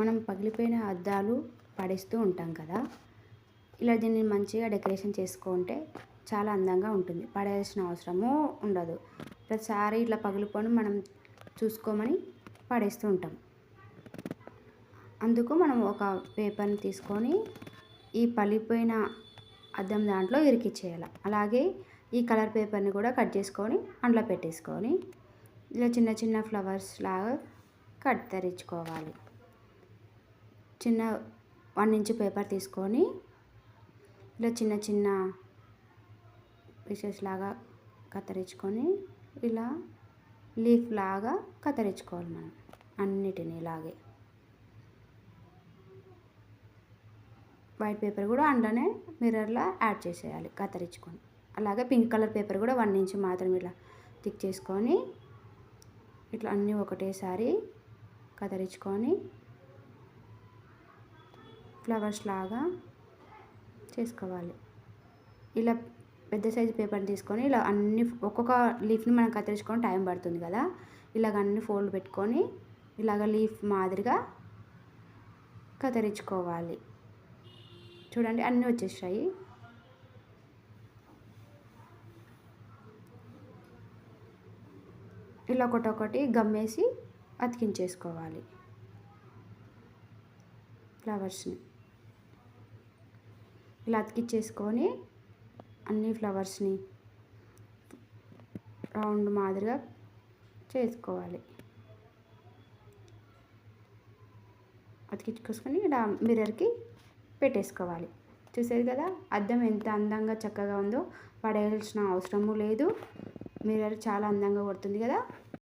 మనం పగిలిపోయిన అద్దాలు పడేస్తూ ఉంటాం కదా. ఇలా దీన్ని మంచిగా డెకరేషన్ చేసుకుంటే చాలా అందంగా ఉంటుంది. పడేయాల్సిన అవసరము ఉండదు. ప్రతిసారి ఇట్లా పగిలిపోని మనం చూసుకోమని పడేస్తూ ఉంటాం. అందుకు మనం ఒక పేపర్ని తీసుకొని ఈ పగిలిపోయిన అద్దం దాంట్లో ఇరికిచ్చేయాలి. అలాగే ఈ కలర్ పేపర్ని కూడా కట్ చేసుకొని అందులో పెట్టేసుకొని ఇలా చిన్న చిన్న ఫ్లవర్స్ లాగా కట్ కత్తిరించుకోవాలి చిన్న వన్ ఇంచ్ పేపర్ తీసుకొని ఇలా చిన్న చిన్న పీసెస్ లాగా కత్తిరించుకొని ఇలా లీఫ్ లాగా కత్తిరించుకోవాలి మనం అన్నిటిని ఇలాగే. వైట్ పేపర్ కూడా అందులోనే మిర్రర్లో యాడ్ చేసేయాలి కత్తిరించుకొని. అలాగే పింక్ కలర్ పేపర్ కూడా వన్ ఇంచ్ మాత్రం ఇలా థిక్ చేసుకొని ఇట్లా అన్నీ ఒకటేసారి కత్తిరించుకొని ఫ్లవర్స్ లాగా చేసుకోవాలి. ఇలా పెద్ద సైజు పేపర్ని తీసుకొని ఇలా అన్ని ఒక్కొక్క లీఫ్ని మనం కత్తిరించుకొని టైం పడుతుంది కదా. ఇలాగ అన్ని ఫోల్డ్ పెట్టుకొని ఇలాగ లీఫ్ మాదిరిగా కత్తిరించుకోవాలి. చూడండి అన్నీ వచ్చేసాయి. ఇలా ఒకటొకటి గమ్మేసి అతికించేసుకోవాలి. ఫ్లవర్స్ని. ఇలా అతికించేసుకొని అన్ని ఫ్లవర్స్ని రౌండ్ మాదిరిగా చేసుకోవాలి. అతికిచ్చుకొని ఇలా మిర్రర్కి పెట్టేసుకోవాలి. చూసేది కదా అద్దం ఎంత అందంగా చక్కగా ఉందో పడేయాల్సిన అవసరము లేదు. మిర్రర్ చాలా అందంగా కొడుతుంది కదా.